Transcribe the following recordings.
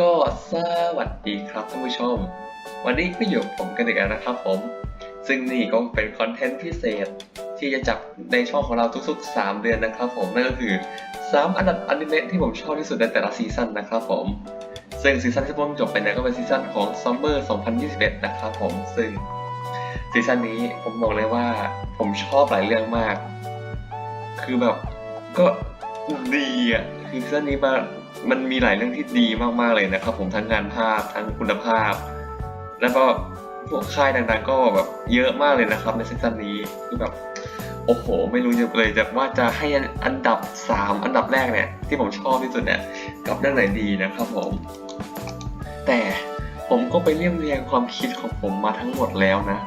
ก็สวัสดีครับท่านผู้ชม วันนี้ก็อยู่ผมกันอีกแล้วนะครับผม ซึ่งนี่ก็เป็นคอนเทนต์พิเศษที่จะจับในช่องของเราทุกๆ 3 เดือนนะครับผมนั่นก็คือ 3 อันดับอนิเมะที่ผมชอบที่สุดในแต่ละซีซั่นนะครับผม ซึ่งซีซั่นที่เพิ่งจบไปเนี่ยก็เป็นซีซั่นของ Summer 2021 นะครับผมซึ่งซีซั่นนี้ผมบอกเลยว่าผมชอบหลายเรื่องมาก คือแบบก็ดีอะคือซีซั่นนี้มา มันมีหลายเรื่องที่ดีมากๆเลยนะครับ ผมทั้งงานภาพทั้งคุณภาพ แล้วก็พวกค่ายดังๆก็แบบเยอะมากเลยนะครับ ในซีซั่นนี้คือแบบโอ้โห ไม่รู้จะเลยจะว่าจะให้อันดับ 3 อันดับแรกเนี่ยที่ผมชอบที่สุดเนี่ยกับเรื่องไหนดีนะครับผม แต่ผมก็ไปเรียบเรียงความคิดของผมมาทั้งหมดแล้วนะ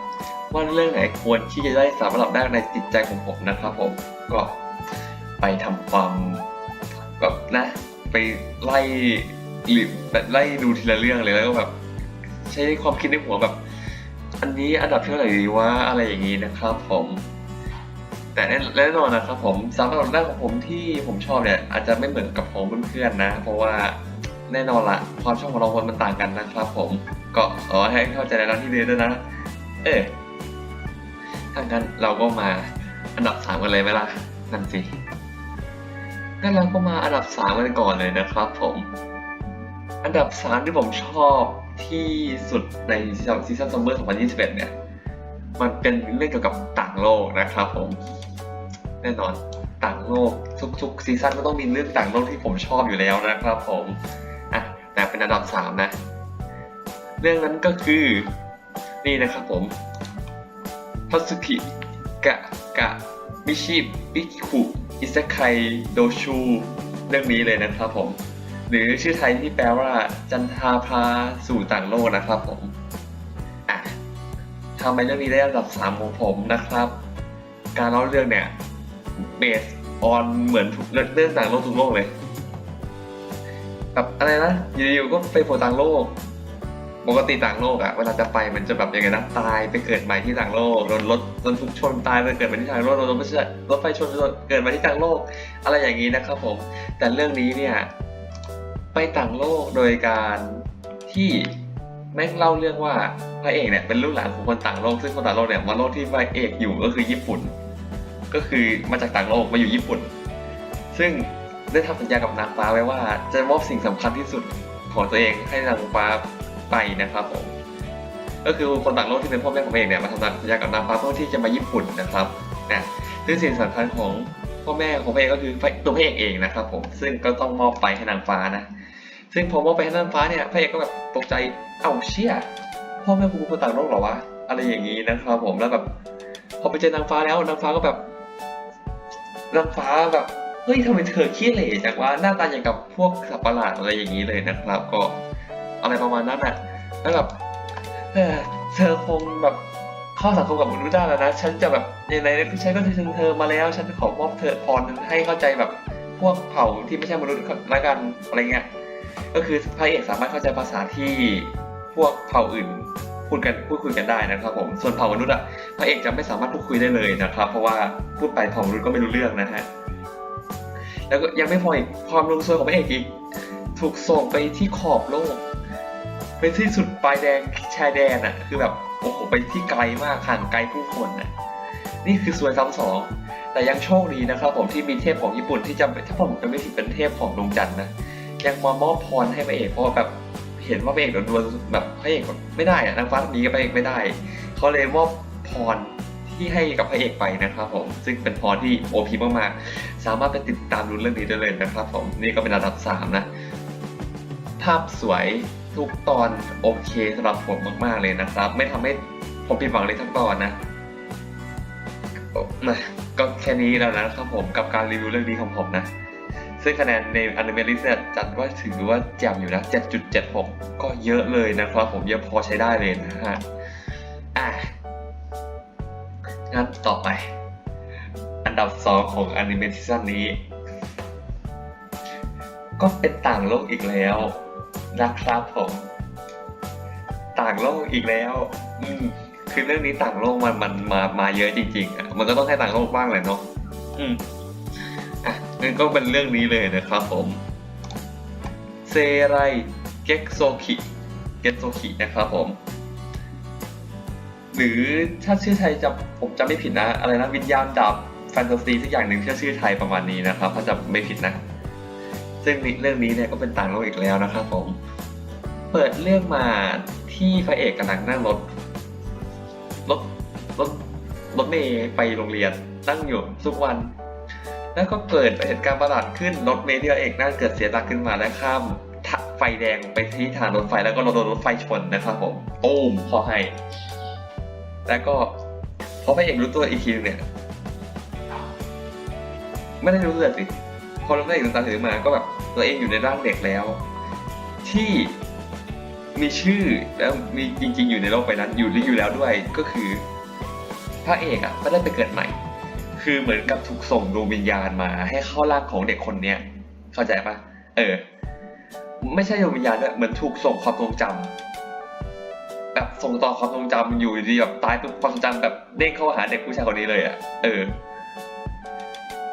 ว่าเรื่องไหนควรที่จะได้สามอันดับแรกในจิตใจของผมนะครับผมก็ไปทำความแบบนะ ไปไล่หรือแบบไล่ดูทีละเรื่องเลยแล้วก็แบบใช้ความคิดในหัวแบบ อันนี้อันดับเท่าไหร่ดีว่าอะไรอย่างนี้นะครับ ผม แต่แน่นอนนะครับ ผมสามอันดับแรกของผมที่ผมชอบเนี่ย อาจจะไม่เหมือนกับของเพื่อนๆนะ เพราะว่าแน่นอนละความชอบของเราคนมันต่างกันนะครับ ผมก็ขอให้เข้าใจในร้านที่เรียนด้วยนะ เออถ้างั้นเราก็มาอันดับสามกันเลยไหมล่ะนั่นสิ งั้นเราก็มาอันดับสามกันก่อนเลยนะครับผม อันดับสามที่ผมชอบที่สุดในซีซั่นซัมเมอร์ 2021 เนี่ย มันเป็นเรื่องเกี่ยวกับต่างโลกนะครับผม แน่นอนต่างโลกทุกๆซีซั่นก็ต้องมีเรื่องต่างโลกที่ผมชอบอยู่แล้วนะครับผมอะแต่เป็นอันดับสามนะ เรื่องนั้นก็คือนี่นะครับผมทัตสึกิกะกะมิชิบิคุ อิซาไคโดชู เรื่องนี้เลยนะครับผม หรือชื่อไทยที่แปลว่า จันทาพาสู่ต่างโลกนะครับผมอะทำไมเรื่องนี้ได้อันดับสามของผมนะครับ การเล่าเรื่องเนี่ยเบสออนเหมือนเรื่องต่างโลกทุกโลกเลยแบบอะไรนะอยู่ๆก็ไปโผล่ต่างโลก ปกติต่างโลกอะเวลาจะไปมันจะแบบยังไงนะตายไปเกิดใหม่ที่ต่างโลกโดนรถโดนทุกชนตายไปเกิดใหม่ที่ต่างโลกโดนรถไม่ใช่รถไฟชนเกิดใหม่ที่ต่างโลก อะไรอย่างนี้นะครับผม แต่เรื่องนี้เนี่ยไปต่างโลกโดยการที่แม่งเล่าเรื่องว่าพระเอกเนี่ยเป็นลูกหลานของคนต่างโลกซึ่งคนต่างโลกเนี่ยมาโลกที่พระเอกอยู่ก็คือญี่ปุ่น ก็คือมาจากต่างโลกมาอยู่ญี่ปุ่น ซึ่งได้ทำสัญญากับนางฟ้าไว้ว่าจะมอบสิ่งสำคัญที่สุดของตัวเองให้นางฟ้า ไปนะครับผมก็คือคนต่างโลกที่เป็นพ่อแม่ของเอกเนี่ยมาทำสัญญากับนางฟ้าเพื่อที่จะมาญี่ปุ่นนะครับนะซึ่งสิ่งสำคัญของพ่อแม่ของพระเอกก็คือตัวพระเอกเองนะครับผมซึ่งก็ต้องมอบไปให้นางฟ้านะซึ่งพอมอบไปให้นางฟ้าเนี่ยพระเอกก็แบบตกใจเอ้าเชี่ยพ่อแม่กูเป็นคนต่างโลกเหรอวะอะไรอย่างนี้นะครับผมแล้วแบบพอไปเจอนางฟ้าแล้วนางฟ้าก็แบบนางฟ้าแบบเฮ้ยทำไมเธอขี้เหร่จังวะหน้าตาอย่างกับพวกสัตว์ประหลาดอะไรอย่างนี้เลยนะครับ ก็ อะไรประมาณนั้นอะแล้วแบบเธอคงแบบเข้าสังคมกับมนุษย์ได้แล้วนะฉันจะแบบยังไงฉันก็ถึงเธอมาแล้ว ฉันขอมอบเธอพรให้เข้าใจแบบพวกเผ่าที่ไม่ใช่มนุษย์ละกันอะไรเงี้ยก็คือพระเอกสามารถเข้าใจภาษาที่พวกเผ่าอื่นพูดกันพูดคุยกันได้นะครับผมส่วนเผ่ามนุษย์อะพระเอกจะไม่สามารถพูดคุยได้เลยนะครับ เพราะว่าพูดไปเผ่ามนุษย์ก็ไม่รู้เรื่องนะฮะแล้วก็ยังไม่พออีกความลงซวยของพระเอกอีกถูกส่งไปที่ขอบโลก ไปที่สุดปลายแดงชายแดนอะคือแบบโอ้โหไปที่ไกลมากห่างไกลผู้คนอะนี่คือซวยซ้ำสอง แต่ยังโชคดีนะครับผมที่มีเทพของญี่ปุ่นที่จำถ้าผมจะไม่ผิดเป็นเทพของดวงจันทร์นะยังมามอบพรให้พระเอกเพราะแบบเห็นว่าพระเอกโดนดวลแบบพระเอกไม่ได้อะนางฟ้าหนีกับพระเอกไม่ได้เขาเลยมอบพรที่ให้กับพระเอกไปนะครับผมซึ่งเป็นพรที่โอพีมากๆสามารถไปติดตามดูเรื่องนี้ได้เลยนะครับผมนี่ก็เป็นระดับสามนะภาพสวย ทุกตอนโอเคสำหรับผมมาก ๆ เลยนะครับ ไม่ทำให้ผมผิดหวังเลยทั้งตอนนะก็แค่นี้แล้วนะครับผมกับการรีวิวเรื่องนี้ของผมนะ ซึ่งคะแนนในอนิเมะลิสเนี่ยจัดว่าถือว่าแจ่มอยู่นะ 7.76 ก็เยอะเลยนะครับผมเยอะพอใช้ได้เลยนะฮะอะงั้นต่อไป อันดับ 2 ของอนิเมะซีซั่นนี้ ก็เป็นต่างโลกอีกแล้ว นะครับผม ต่างโลกอีกแล้ว อืมคือเรื่องนี้ต่างโลกมันมันมามาเยอะจริงๆอะมันก็ต้องให้ต่างโลกบ้างแหละเนาะอืมอะนั่นก็เป็นเรื่องนี้เลยนะครับผมเซไรเก็กโซคิเกตโซคินะครับผม หรือถ้าชื่อไทยจะผมจำไม่ผิดนะ อะไรนะวิญญาณดาบแฟนตาซีสักอย่างหนึ่งชื่อชื่อไทยประมาณนี้นะครับถ้าจำไม่ผิดนะ ซึ่งเรื่องนี้เนี่ยก็เป็นต่างโลกอีกแล้วนะครับผม เปิดเรื่องมาที่พระเอกกำลังนั่งรถรถรถรถเมย์ไปโรงเรียนนั่งอยู่ทุกวัน แล้วก็เกิดเหตุการณ์ประหลาดขึ้นรถเมย์ที่พระเอกนั่งเกิดเสียหลักขึ้นมาและข้ามไฟแดงไปที่ทางรถไฟแล้วก็โดนรถไฟชนนะครับผมตูมพอให้ แล้วก็พอพระเอกรู้ตัวอีกทีเนี่ย ไม่ได้รู้ตัวสิพอพระเอกลืมตาตื่นมาก็แบบ ตัวเองอยู่ในร่างเด็กแล้ว ที่มีชื่อแล้วมีจริง ๆ อยู่ในโลกใบนั้นอยู่อยู่แล้วด้วยก็คือพระเอกอะไม่ได้ไปเกิดใหม่ คือเหมือนกับถูกส่งดวงวิญญาณมา ให้เข้าร่างของเด็กคนเนี้ยเข้าใจปะเออ ไม่ใช่ดวงวิญญาณด้วยเหมือนถูกส่งความทรงจำแบบส่งต่อความทรงจำอยู่ดีแบบตายปุ๊บความทรงจำแบบเด้งเข้าหาเด็กผู้ชายคนนี้เลยอะเออ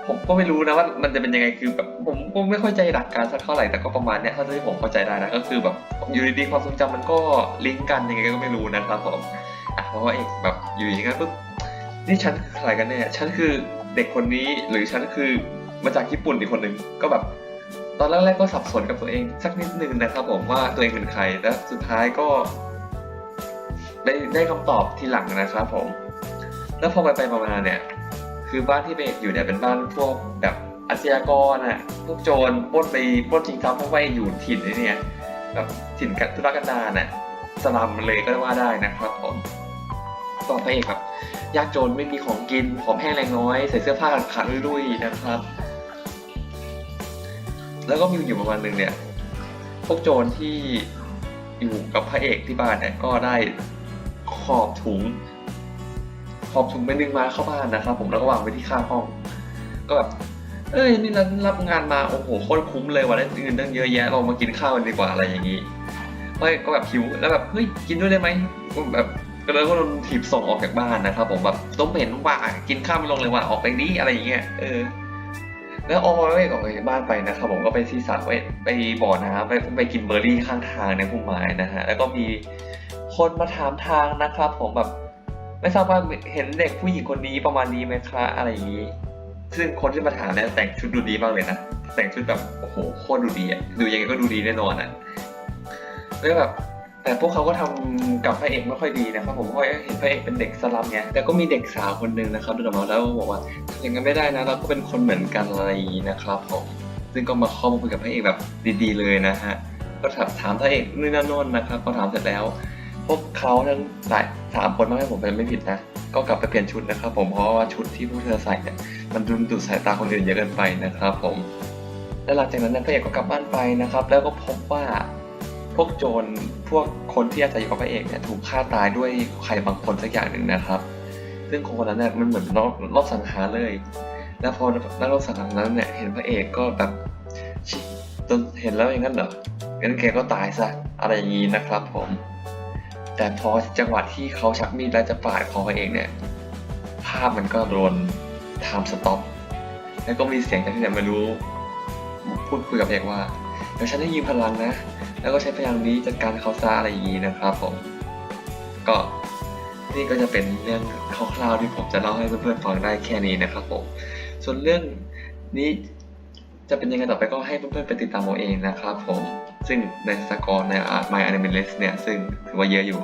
ผมก็ไม่รู้นะว่ามันจะเป็นยังไงคือแบบผมก็ไม่เข้าใจหลักการสักเท่าไหร่แต่ก็ประมาณเนี้ยเท่าที่ผมเข้าใจได้นะก็คือแบบอยู่ดีๆความทรงจำมันก็ลิงก์กันยังไงก็ไม่รู้นะครับผมอะเพราะว่าเอกแบบอยู่อย่างนั้นปุ๊บนี่ฉันคือใครกันแน่ฉันคือเด็กคนนี้หรือฉันคือมาจากญี่ปุ่นอีกคนหนึ่งก็แบบ ตอนแรกๆก็สับสนกับตัวเองสักนิดนึงนะครับ ผมว่าตัวเองเป็นใครแล้วสุดท้ายก็ ได้ได้คำตอบทีหลังนะครับ ผม แล้วพอไปไปๆมาๆเนี่ย คือบ้านที่เบกอยู่เนี่ยเป็นบ้านพวกแบบอาชญากรอะพวกโจรปล้นไปปล้นชิงทรัพย์พวกไปอยู่ถิ่นไอ้เนี่ยแบบถิ่นกันธุรกันดารน่ะสลัมเลยก็ว่าได้นะครับผมต่อพระเอกแบบยากจนไม่มีของกินผอมแห้งแรงน้อย ใส่เสื้อผ้าขาดรุ่ยๆนะครับ แล้วก็มีอยู่ประมาณนึงเนี่ย พวกโจรที่อยู่กับพระเอกที่บ้านเนี่ยก็ได้ขอบถุง ขอบถุงไปนึงมาเข้าบ้านนะครับผมแล้วก็วางไว้ที่ข้างห้อง ก็แบบเอ้ยนี่เรารับงานมาโอ้โหโคตรคุ้มเลยวันนี้เงินตั้งเยอะแยะเรามากินข้าวกันดีกว่าอะไรอย่างนี้เฮ้ยก็แบบหิวแล้วแบบเฮ้ยกินด้วยได้ไหมก็แบบก็เลยก็โดนถีบส่งออกจากบ้านนะครับผมแบบต้องเห็นว่ากินข้าวไม่ลงเลยว่าออกไปนี้อะไรอย่างเงี้ยเออแล้วออกไม่ออกจากบ้านไปนะครับผมก็ไปซีสัตว์ไว้ไปบ่อน้ำไปไปกินเบอร์รี่ข้างทางในพุ่มไม้นะฮะแล้วก็มีคนมาถามทางนะครับผมแบบ ไม่ทราบว่าเห็นเด็กผู้หญิงคนนี้ประมาณนี้ไหมคะอะไรอย่างนี้ ซึ่งคนที่มาถามเนี่ยแต่งชุดดูดีมากเลยนะ แต่งชุดแบบโอ้โหโคตรดูดีอะดูยังไงก็ดูดีแน่นอนอะแล้วแบบแต่พวกเขาก็ทำกับพระเอกไม่ค่อยดีนะครับผมเพราะเห็นพระเอกเป็นเด็กสลัมไงแต่ก็มีเด็กสาวคนนึงนะครับเดินออกมาแล้วบอกว่าอย่างนั้นไม่ได้นะเราก็เป็นคนเหมือนกันอะไรอย่างนี้นะครับผมซึ่งก็มาข้ามาคุยกับพระเอกแบบดีๆเลยนะฮะก็ถามถามพระเอกนู่นนั่นโน่นนะครับพอถามเสร็จแล้ว พวกเขาทั้งหลายสามคนมากให้ผมเป็นไม่ผิดนะ ก็กลับไปเปลี่ยนชุดนะครับ ผมเพราะว่าชุดที่พวกเธอใส่เนี่ยมันดุนดูดสายตาคนอื่นเยอะเกินไปนะครับ ผมแล้วหลังจากนั้นพระเอกก็กลับบ้านไปนะครับ แล้วก็พบว่าพวกโจรพวกคนที่อาศัยอยู่กับพระเอกเนี่ยถูกฆ่าตายด้วยใครบางคนสักอย่างหนึ่งนะครับ ซึ่งคนคนนั้นเนี่ยมันเหมือนรอบรอบสังหารเลย แล้วพอแล้วรอบสังหารนั้นเนี่ยเห็นพระเอกก็แบบจนเห็นแล้วอย่างนั้นเหรองั้นแกก็ตายซะอะไรอย่างนี้นะครับผม แต่พอจังหวะที่เขาชักมีดแล้วจะปาดคอพระเอกเนี่ย ภาพมันก็โดนไทม์สต็อปแล้วก็มีเสียงจากที่ไหนไม่รู้ พูดคุยกับเอกว่าเดี๋ยวฉันให้ยืมพลังนะ แล้วก็ใช้พลังนี้จัดการเขาซะอะไรอย่างนี้นะครับผม ก็นี่ก็จะเป็นเรื่องคร่าวๆที่ผมจะเล่าให้เพื่อนๆฟังได้แค่นี้นะครับผม ส่วนเรื่องนี้จะเป็นยังไงต่อไปก็ให้เพื่อนๆไปติดตามเอาเองนะครับผม ซึ่งในสกอร์ใน My Anime List เนี่ย ซึ่งถือว่าเยอะอยู่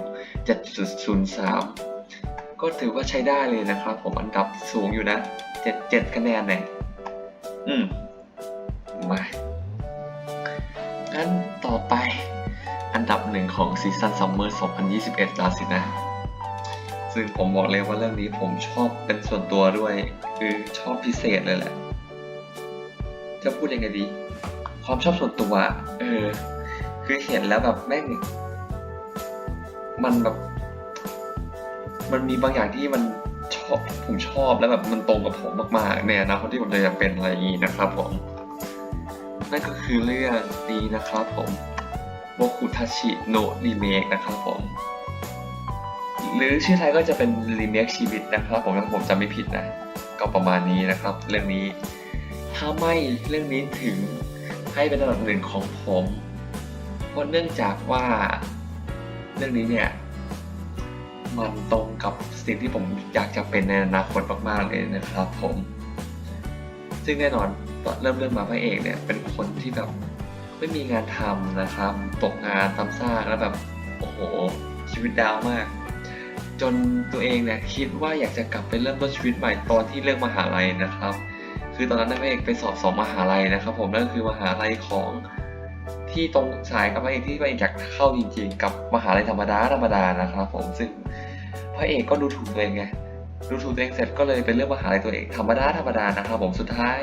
7.03 ก็ถือว่าใช้ได้เลยนะครับ ผมอันดับสูงอยู่นะ 7 7 คะแนนเนี่ยอืมมางั้นต่อไปอันดับหนึ่งของซีซั่นซัมเมอร์ 2021ล้วสินะ ซึ่งผมบอกเลยว่าเรื่องนี้ผมชอบเป็นส่วนตัวด้วย คือชอบพิเศษเลยแหละ จะพูดยังไงดี ความชอบส่วนตัวเออ คือเห็นแล้วแบบแม่ง มันแบบ มันมีบางอย่างที่มันชอบผมชอบแล้วแบบมันตรงกับผมมากๆในอนาคตที่ผมจะอยากเป็นอะไรอย่างนี้นะครับ ผม นั่นก็คือเรื่องนี้นะครับผมโมคุทาชิโนรีเมคนะครับผม หรือชื่อไทยก็จะเป็นรีเมคชีวิตนะครับ ผมถ้าผมจำไม่ผิดนะ ก็ประมาณนี้นะครับ เรื่องนี้ ถ้าไม่เรื่องนี้ถึง ให้เป็นอันดับหนึ่งของผมเพราะเนื่องจากว่าเรื่องนี้เนี่ย มันตรงกับสิ่งที่ผมอยากจะเป็นในอนาคตมาก ๆ เลยนะครับผม ซึ่งแน่นอนตอนเริ่มเรื่องมาพระเอกเนี่ย เป็นคนที่แบบไม่มีงานทำนะครับ ตกงานทำซากแล้วแบบโอ้โห ชีวิตดาวมาก จนตัวเองเนี่ยคิดว่าอยากจะกลับไปเริ่มต้นชีวิตใหม่ตอนที่เลือกมหาลัยนะครับ คือตอนนั้นนพระเอกไปสอบสองมหาลัยนะครับผมนั่นคือมหาลัยของที่ตรงสายกับพระเอกที่พระเอกอยากเข้าจริงๆ กับมหาลัยธรรมดาธรรมดานะครับ ผมซึ่งพระเอกก็ดูถูกตัวเองไงดูถูกตัวเองเสร็จก็เลยไปเลือกมหาลัยตัวเองธรรมดาธรรมดานะครับ ผมสุดท้าย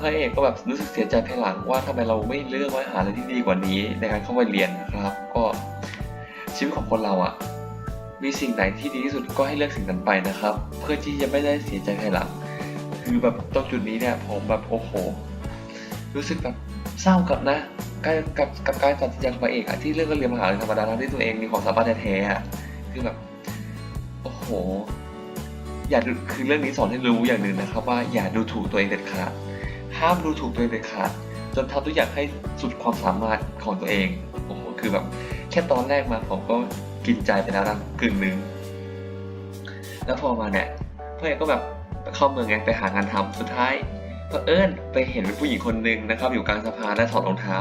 พระเอกก็แบบรู้สึกเสียใจภายหลังว่าทำไมเราไม่เลือกมหาลัยที่ดีกว่านี้ ในการเข้าไปเรียนนะครับ ก็ชีวิตของคนเราอะมีสิ่งไหนที่ดีที่สุดก็ให้เลือกสิ่งนั้นไปนะครับ เพื่อที่จะไม่ได้เสียใจภายหลัง คือแบบตรงจุดนี้เนี่ย ผมแบบโอ้โห รู้สึกแบบเศร้ากับนะกับกับกับการตัดสินใจของพระเอกอะที่เลือกเรียนมหาลัยธรรมดาทั้งที่ตัวเองมีความสามารถแท้ๆอะคือแบบโอ้โห อย่าดูคือเรื่องนี้สอนให้รู้อย่างหนึ่งนะครับ ว่าอย่าดูถูกตัวเองเด็ดขาดห้ามดูถูกตัวเองเด็ดขาดจนทำทุกอย่างให้สุดความสามารถของตัวเองโอ้โหคือแบบแค่ตอนแรกมาผมก็กินใจไปแล้วนะกึ่งหนึ่งแล้วพอมาเนี่ยเพระเอกก็แบบ เข้าเมืองไงไปหางานทำสุดท้ายเผอิญไปเห็นเป็นผู้หญิงคนหนึ่งนะครับ อยู่กลางสะพานและถอดรองเท้า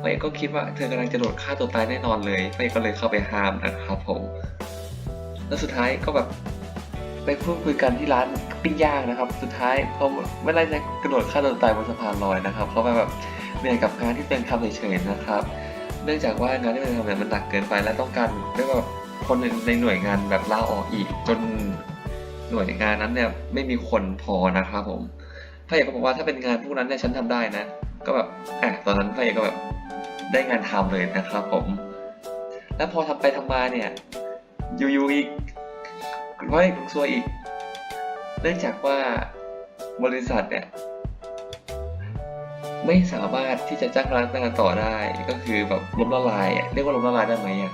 พระเอกก็คิดว่าเธอกำลังจะโดดฆ่าตัวตายแน่นอนเลยพระเอกก็เลยเข้าไปห้ามนะครับผม แล้วสุดท้ายก็แบบไปพูดคุยกันที่ร้านปิ้งย่างนะครับ สุดท้ายเขาไม่ได้จะกระโดดฆ่าตัวตายบนสะพานลอยนะครับเขาไปแบบเหนื่อยกับงานที่เป็นทำเฉยๆนะครับ เนื่องจากว่างานที่เป็นทำเนี่ยมันหนักเกินไปและต้องการเรียกว่าคนในหน่วยงานแบบลาออกอีกจน หน่วยงานนั้นเนี่ยไม่มีคนพอนะครับผมพระเอกก็บอกว่าถ้าเป็นงานพวกนั้นเนี่ยฉันทำได้นะ ก็แบบอะตอนนั้นพระเอกก็แบบได้งานทำเลยนะครับผม แล้วพอทำไปทำมาเนี่ยอยู่ๆอีกพระเอกถูกซวยอีกเนื่องจากว่าบริษัทเนี่ยไม่สามารถที่จะจ้างพนักงานต่อได้ก็คือแบบล้มละลายอะเรียกว่าล้มละลายได้ไหมอะ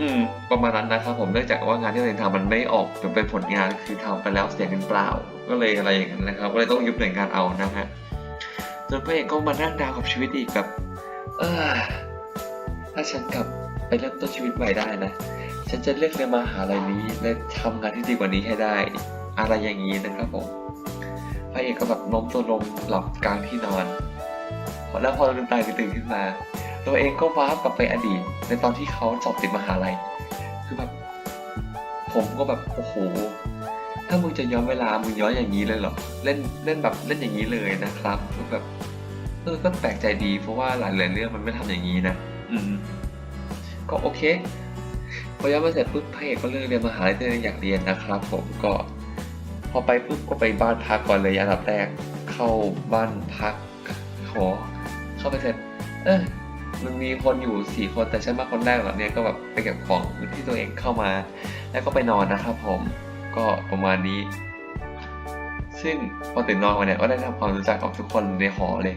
อืม ประมาณนั้นนะครับผมเนื่องจากว่างานที่เองทำมันไม่ออกจนเป็นผลงานคือทำไปแล้วเสียเงินเปล่า ก็เลยอะไรอย่างนั้นนะครับ ก็เลยต้องยุบหน่วยงานเอานะฮะจนพระเอกก็มานั่งดาวกับชีวิตอีกแบบเออถ้าฉันกลับไปเริ่มต้นชีวิตใหม่ได้นะ ฉันจะเลือกเรียนมหาลัยนี้และทำงานที่ดีกว่านี้ให้ได้ อะไรอย่างนี้นะครับผมพระเอกก็แบบน้มตัวลงหลับกลางที่นอนแล้วพอลืมตาตื่นขึ้นมา ตัวเองก็ว้าร์ปกลับไปอดีต ในตอนที่เขาสอบติดมหาลัย คือแบบผมก็แบบโอ้โห ถ้ามึงจะย้อนเวลา มึงย้อนอย่างนี้เลยเหรอ เล่นเล่นแบบเล่นอย่างนี้เลยนะครับคือแบบเออก็แปลกใจดีเพราะว่าหลายๆเรื่องมันไม่ทำอย่างนี้นะ อืม ก็โอเคพอย้อนมาเสร็จปุ๊บพระเอกก็เลือกเรียนมหาลัยที่ตัวเองอยากเรียนนะครับ ผมก็ พอไปปุ๊บก็ไปบ้านพักก่อนเลยอันดับแรก เข้าบ้านพักขอเข้าไปเสร็จ เออ มันมีคนอยู่สี่คนแต่ฉันมาคนแรกเหรอเนี่ยก็แบบไปเก็บของที่ตัวเองเข้ามา แล้วก็ไปนอนนะครับผมก็ประมาณนี้ ซึ่งพอตื่นนอนมาเนี่ยก็ได้ทำความรู้จักกับทุกคนในหอเลย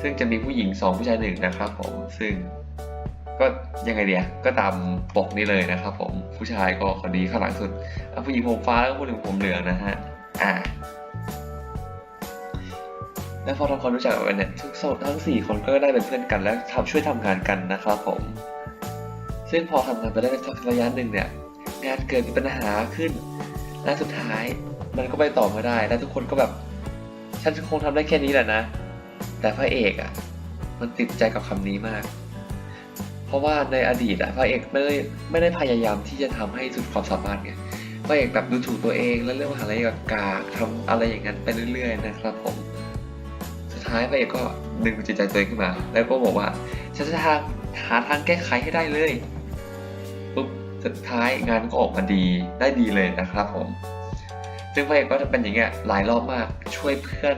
ซึ่งจะมีผู้หญิงสองผู้ชายหนึ่งนะครับผมซึ่งก็ยังไงเดียก็ตามปกนี้เลยนะครับผมผู้ชายก็คนดีข้างหลังสุด ผู้หญิงผมฟ้าแล้วก็ผู้หญิงผมเหลืองนะฮะอ่า แล้วพอทำความรู้จักกันเนี่ยทุกทั้งสี่คนก็ได้เป็นเพื่อนกันและทำช่วยทำงานกันนะครับผม ซึ่งพอทำงานไปได้สักระยะหนึ่งเนี่ยงานเกิดมีปัญหาขึ้นและสุดท้ายมันก็ไปต่อไม่ได้ และทุกคนก็แบบฉันคงทำได้แค่นี้แหละนะ แต่พระเอกอะมันติดใจกับคำนี้มาก เพราะว่าในอดีตอะพระเอกไม่ได้ไม่ได้พยายามที่จะทำให้สุดความสามารถไงพระเอกแบบดูถูกตัวเอง แล้วเรื่องมหาลัยกับกากทำอะไรอย่างนั้นไปเรื่อย ๆ นะครับผม ท้ายพระเอกก็ดึงจิตใจตัวเองขึ้นมา แล้วก็บอกว่าฉันจะหาหาทางแก้ไขให้ได้เลยปุ๊บสุดท้ายงานก็ออกมาดีได้ดีเลยนะครับผม ซึ่งพระเอกก็จะเป็นอย่างเงี้ยหลายรอบมากช่วยเพื่อน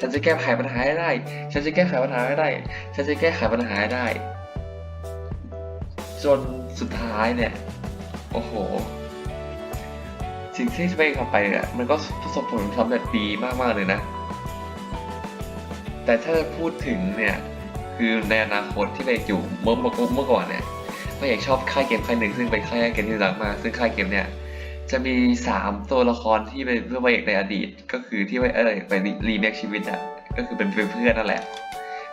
ฉันจะแก้ไขปัญหาให้ได้ ฉันจะแก้ไขปัญหาให้ได้ ฉันจะแก้ไขปัญหาให้ได้ จนสุดท้ายเนี่ยโอ้โหสิ่งที่พระเอกทำไปเนี่ยมันก็ประสบผลสำเร็จดีมากๆเลยนะ แต่ถ้าจะพูดถึงเนี่ยคือในอนาคตที่พระเอกอยู่เมื่อเมื่อเมื่อก่อนเนี่ยพระเอกชอบค่ายเกมค่ายหนึ่งซึ่งเป็นค่ายเกมที่ดังมากซึ่งค่ายเกมเนี่ยจะมีสามตัวละครที่เป็นเพื่อนพระเอกในอดีต ก็คือที่พระเอกไปรีเมคชีวิตอะก็คือเป็นเพื่อนนั่นแหละ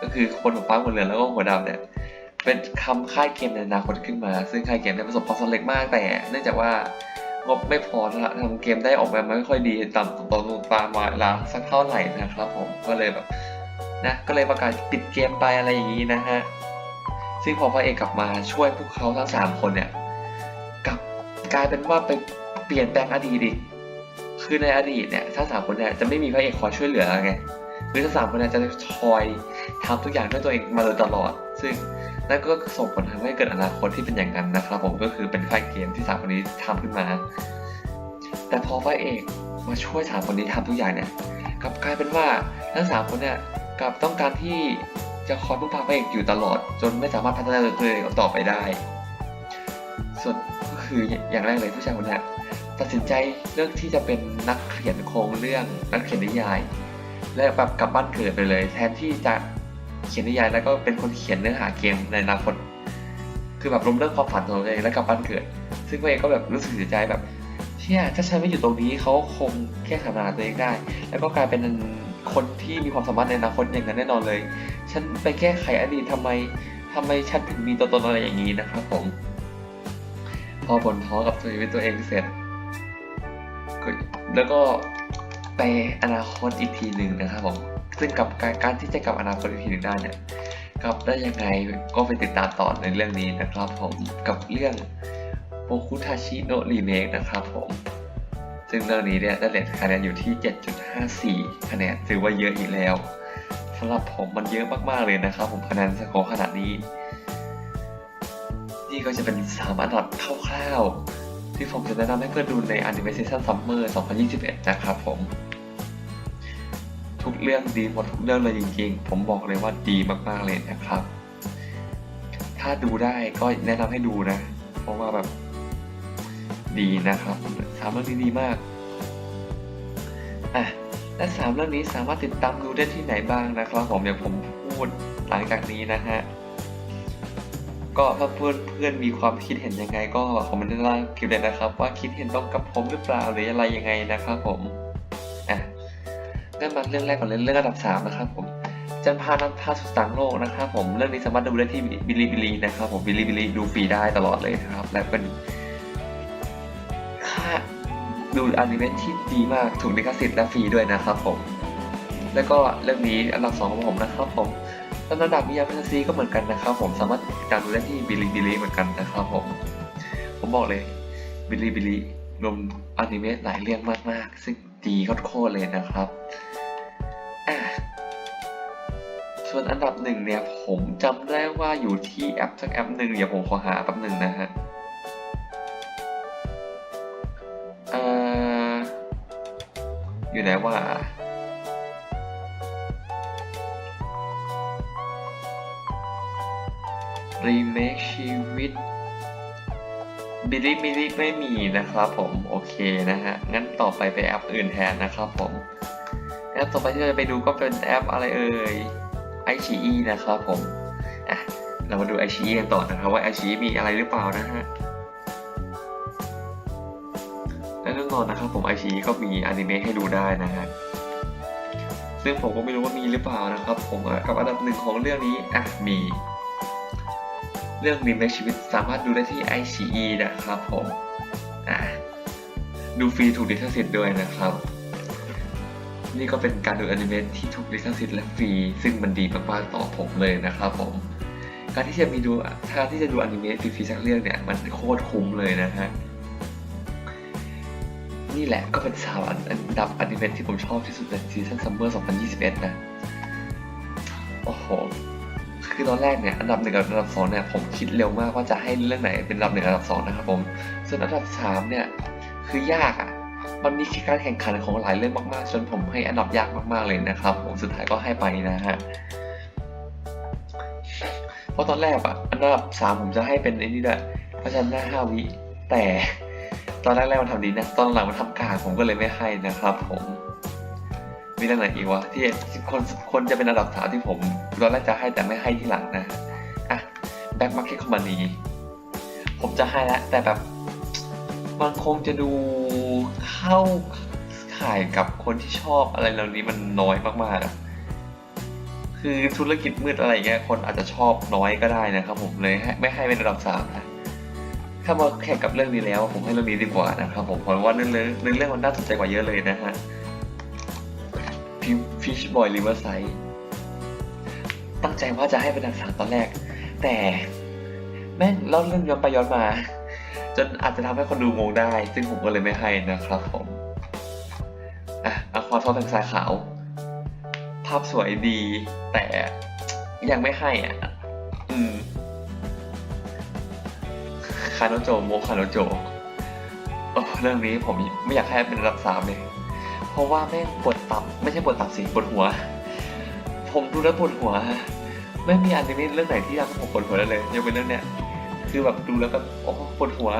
ก็คือคนหัวฟ้าหัวเหลืองแล้วก็หัวดำเนี่ยเป็นคำค่ายเกมในอนาคตขึ้นมา ซึ่งค่ายเกมได้ประสบความสำเร็จมากแต่ เนื่องจากว่างบไม่พอนะทำเกมได้ออกมาไม่ค่อยดีตามตามตามเวลาสักเท่าไหร่นะครับผมก็เลยแบบ นะก็เลยประกาศปิดเกมไปอะไรอย่างนี้นะฮะซึ่งพอพระเอกกลับมาช่วยพวกเขาทั้งสามคนเนี่ยกลับกลายเป็นว่าไปเปลี่ยนแปลงอดีตอีกคือในอดีตเนี่ยทั้งสามคนเนี่ยจะไม่มีพระเอกคอยช่วยเหลือไงคือทั้งสามคนเนี่ยจะคอยทำทุกอย่างด้วยตัวเองมาโดยตลอด ซึ่งนั่นก็ส่งผลทำให้เกิดอนาคตที่เป็นอย่างนั้นนะครับผมก็คือเป็นค่ายเกมที่สามคนนี้ทำขึ้นมา แต่พอพระเอกมาช่วยสามคนนี้ทำทุกอย่างเนี่ยกลับกลายเป็นว่าทั้งสามคนเนี่ย กับต้องการที่จะคอยพึ่งพาพระเอกอยู่ตลอด จนไม่สามารถพัฒนาตัวเองต่อไปได้ ส่วนก็คืออย่างแรกเลยผู้ชายคนนี้ตัดสินใจเลือกที่จะเป็นนักเขียนโครงเรื่องนักเขียนนิยาย และแบบกลับบ้านเกิดไปเลย แทนที่จะเขียนนิยายแล้วก็เป็นคนเขียนเนื้อหาเกมในอนาคตคือแบบล้มเลิกความฝันของตัวเองแล้วกลับบ้านเกิด ซึ่งตัวเองก็แบบรู้สึกเสียใจแบบเชี่ยถ้าฉันไม่อยู่ตรงนี้เขาคงแค่ทำงานตัวเองได้ แล้วก็กลายเป็น คนที่มีความสามารถในอนาคตอย่างนั้นแน่นอนเลย ฉันไปแก้ไขอดีตทำไมทำไมฉันถึงมีตัวตนอะไรอย่างนี้นะครับผม พอผลท้อกับชีวิตตัวเองเสร็จ แล้วก็ไปอนาคตอีกทีหนึ่งนะครับผมซึ่งกับการการที่จะกลับอนาคตอีกทีหนึ่งได้เนี่ยกลับได้ยังไงก็ไปติดตามต่อในเรื่องนี้นะครับผมกับเรื่องโบคุทาชิโนรีเมคนะครับผม ซึ่งเรื่องนี้เนี่ยได้เรทคะแนนอยู่ที่ 7.54 คะแนนถือว่าเยอะอีกแล้วสำหรับผมมันเยอะมากๆเลยนะครับ ผมคะแนนสกอร์ขนาดนี้ นี่ก็จะเป็นสามอันดับคร่าวๆที่ผมจะแนะนำให้เพื่อนดูใน Anime Season Summer 2021 นะครับผม ทุกเรื่องดีหมดทุกเรื่องเลยจริงๆ ผมบอกเลยว่าดีมากๆเลยนะครับ ถ้าดูได้ก็แนะนำให้ดูนะ เพราะว่าแบบ ดีนะครับสามเรื่องนี้ดีมากอะและสามเรื่องนี้สามารถติดตามดูได้ที่ไหนบ้างนะครับ ผมอย่างผมพูดหลังจากนี้นะฮะก็ถ้าเพื่อนเพื่อนมีความคิดเห็นยังไง ก็คอมเมนต์ด้านล่างคลิปเลยนะครับ ว่าคิดเห็นตรงกับผมหรือเปล่าหรืออะไรยังไงนะครับ ผมอะเริ่มมาเรื่องแรกก่อนเลยเรื่องอันดับสามนะครับ ผมจันพานันพาสุดต่างโลกนะครับ ผมเรื่องนี้สามารถดูได้ที่บิลิบิลีนะครับ ผมบิลิบิลีดูฟรีได้ตลอดเลยนะครับ และเป็น ดูอนิเมะที่ดีมากถูกลิขสิทธิ์และฟรีด้วยนะครับผม แล้วก็เรื่องนี้อันดับสองของผมนะครับผมแล้วระดับมิยาแฟนตาซีก็เหมือนกันนะครับ ผมสามารถติดตามดูได้ที่บิลิบิลีเหมือนกันนะครับผม ผมบอกเลยบิลิบิลีรวมอนิเมะหลายเรื่องมากๆ ซึ่งดีโคตรเลยนะครับส่วนอันดับหนึ่งเนี่ยผมจำได้ว่าอยู่ที่แอปสักแอปหนึ่งเดี๋ยวผมขอหาแป๊บหนึ่งนะฮะ อยู่ไหนว่ารีเมคชีวิตบิลิบิลิไม่มีนะครับผมโอเคนะฮะ งั้นต่อไปไปแอปอื่นแทนนะครับผมแอปต่อไปที่เราจะไปดูก็เป็นแอปอะไรเอ่ย i อ e นะครับผมอะเรามาดู i อ e กันต่อนะครับว่า i อ e มีอะไรหรือเปล่านะฮะ น่นอนนะครับผม i อ e ก็มีอนิเมะให้ดูได้นะฮะซึ่งผมก็ไม่รู้ว่ามีหรือเปล่านะครับ ผมกับอันดับหนึ่งของเรื่องนี้อะมี เรื่องรีเมคชีวิตสามารถดูได้ที่ i อ e นะครับผมอะดูฟรีถูกลิขสิทธิ์ด้วยนะครับ นี่ก็เป็นการดูอนิเมะที่ถูกลิขสิทธิ์และฟรี ซึ่งมันดีมากๆต่อผมเลยนะครับผมการที่จะมีดูถ้าที่จะดูอนิเมะฟรีๆสักเรื่องเนี่ยมันโคตรคุ้มเลยนะฮะ นี่แหละก็เป็นสามอันดับอนิเมะที่ผมชอบที่สุดในซีซั่นซัมเมอร์2021 นะ โอ้โห คือตอนแรกเนี่ย อันดับหนึ่งกับอันดับสองเนี่ย ผมคิดเร็วมากว่าจะให้เรื่องไหนเป็นอันดับหนึ่งอันดับสองนะครับผม ส่วนอันดับสามเนี่ย คือยากอะ มันมีการแข่งขันของหลายเรื่องมากๆ จนผมให้อันดับยากมากๆเลยนะครับ ผมสุดท้ายก็ให้ไปนะฮะเพราะตอนแรกอะอันดับสามผมจะให้เป็นไอ้นี่ด้วยพระจันทร์หน้าห้าวิ แต่ ตอนแรกๆมันทำดีนะ ตอนหลังมันทำกากผมก็เลยไม่ให้นะครับ ผม มีเรื่องไหนอีกวะที่คนคนจะเป็นอันดับสามที่ผมตอนแรกจะให้แต่ไม่ให้ที่หลังนะอะแบ็คมาร์เก็ตคอมมานีผมจะให้แล้วแต่แบบมันคงจะดูเข้าข่ายกับคนที่ชอบอะไรเหล่านี้มันน้อยมากๆอะคือธุรกิจมืดอะไรเงี้ยคนอาจจะชอบน้อยก็ได้นะครับผมเลยไม่ให้เป็นระดับสามนะ ถ้ามาแข่งกับเรื่องนี้แล้ว ผมให้เรื่องนี้ดีกว่านะครับผมเพราะว่าเรื่องเรื่องเรื่องมันน่าสนใจกว่าเยอะเลยนะฮะฟิชบอยริเวอร์ไซด์ตั้งใจว่าจะให้เป็นอันดับสามตอนแรก แต่แม่งเล่าเรื่องย้อนไปย้อนมา จนอาจจะทำให้คนดูงงได้ ซึ่งผมก็เลยไม่ให้นะครับผมอะอความชอบทางสายขาว ภาพสวยดี แต่ยังไม่ให้อะ อืมาโนโจโมคาโนโจโอ้เรื่องนี้ผมไม่อยากให้เป็นระดับสามเลย เพราะว่าแม่งปวดตับ ไม่ใช่ปวดตับสิปวดหัว ผมดูแล้วปวดหัว ไม่มีอนิเมะเรื่องไหนที่ทำให้ผมปวดหัวได้เลยยกเป็นเรื่องเนี้ย คือแบบดูแล้วแบบโอ้ปวดหัว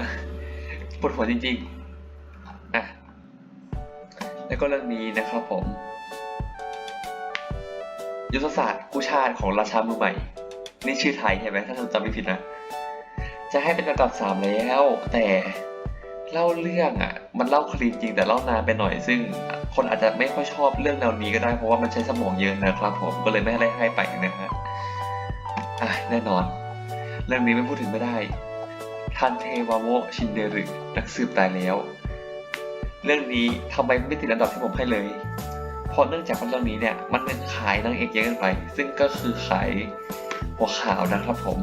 ปวดหัวจริงๆอะแล้วก็เรื่องนี้นะครับผม ยุทธศาสตร์กู้ชาติของราชามือใหม่ นี่ชื่อไทยใช่ไหมถ้าจำไม่ผิดนะ จะให้เป็นอันดับสามแล้ว แต่เล่าเรื่องอะ มันเล่าคลีนจริงแต่เล่านานไปหน่อย ซึ่งคนอาจจะไม่ค่อยชอบเรื่องแนวนี้ก็ได้เพราะว่ามันใช้สมองเยอะนะครับผมก็เลยไม่ได้ให้ไปนะฮะอะแน่นอน เรื่องนี้ไม่พูดถึงไม่ได้ทันเทวาโมะชินเดรึนักสืบตายแล้ว เรื่องนี้ทำไมไม่ติดอันดับที่ผมให้เลย เพราะเนื่องจากเรื่องนี้เนี่ยมันเป็นขายนางเอกเยอะเกินไป ซึ่งก็คือขายหัวขาวนะครับผม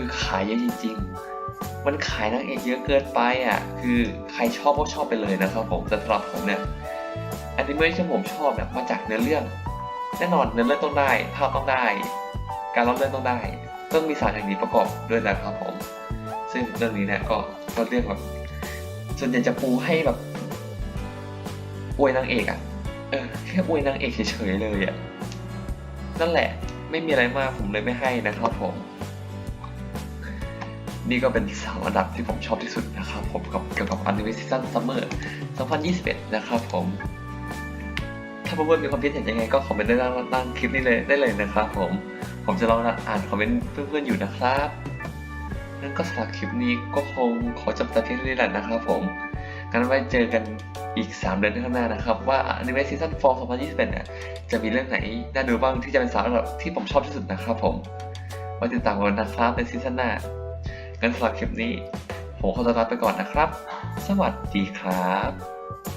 คือขายเยอะจริงๆ มันขายนางเอกเยอะเกินไปอะ คือใครชอบก็ชอบไปเลยนะครับผมแต่สำหรับผมเนี่ยอนิเมะที่ผมชอบเนี่ยมาจากเนื้อเรื่อง แน่นอนเนื้อเรื่องต้องได้ ภาพต้องได้ การเล่าเรื่องต้องได้ ต้องมีสารอย่างนี้ประกอบด้วยนะครับผม ซึ่งเรื่องนี้เนี่ยก็ก็เรียกแบบส่วนใหญ่จะปูให้แบบอวยนางเอกอะ่ะ เออแค่อวยนางเอกเฉยๆเลยอะ่ะ นั่นแหละไม่มีอะไรมากผมเลยไม่ให้นะครับผม นี่ก็เป็นสามอันดับที่ผมชอบที่สุดนะครับผมกับเกี่ยวกับอนิเมะซีซั่นซัมเมอร์2021 นะครับผม ถ้าเพื่อนๆมีความคิดเห็นยังไงก็คอมเมนต์ได้ด้านล่างคลิปนี้เลยได้เลยนะครับผม ผมจะลองอ่านคอมเมนต์เพื่อนๆอยู่นะครับนั่นก็สำหรับคลิปนี้ก็คงขอจบแต่เพียงเท่านี้แหละนะครับผมงั้นไว้เจอกันอีก 3 เดือนข้างหน้านะครับ ว่าอนิเมะซีซั่น4 2021 เนี่ย จะมีเรื่องไหนน่าดูบ้างที่จะเป็นสาระที่ผมชอบที่สุดนะครับผมไว้ติดตามกันนะครับในซีซั่นหน้า งั้นสำหรับคลิปนี้ ผมขอตัวลาไปก่อนนะครับ สวัสดีครับ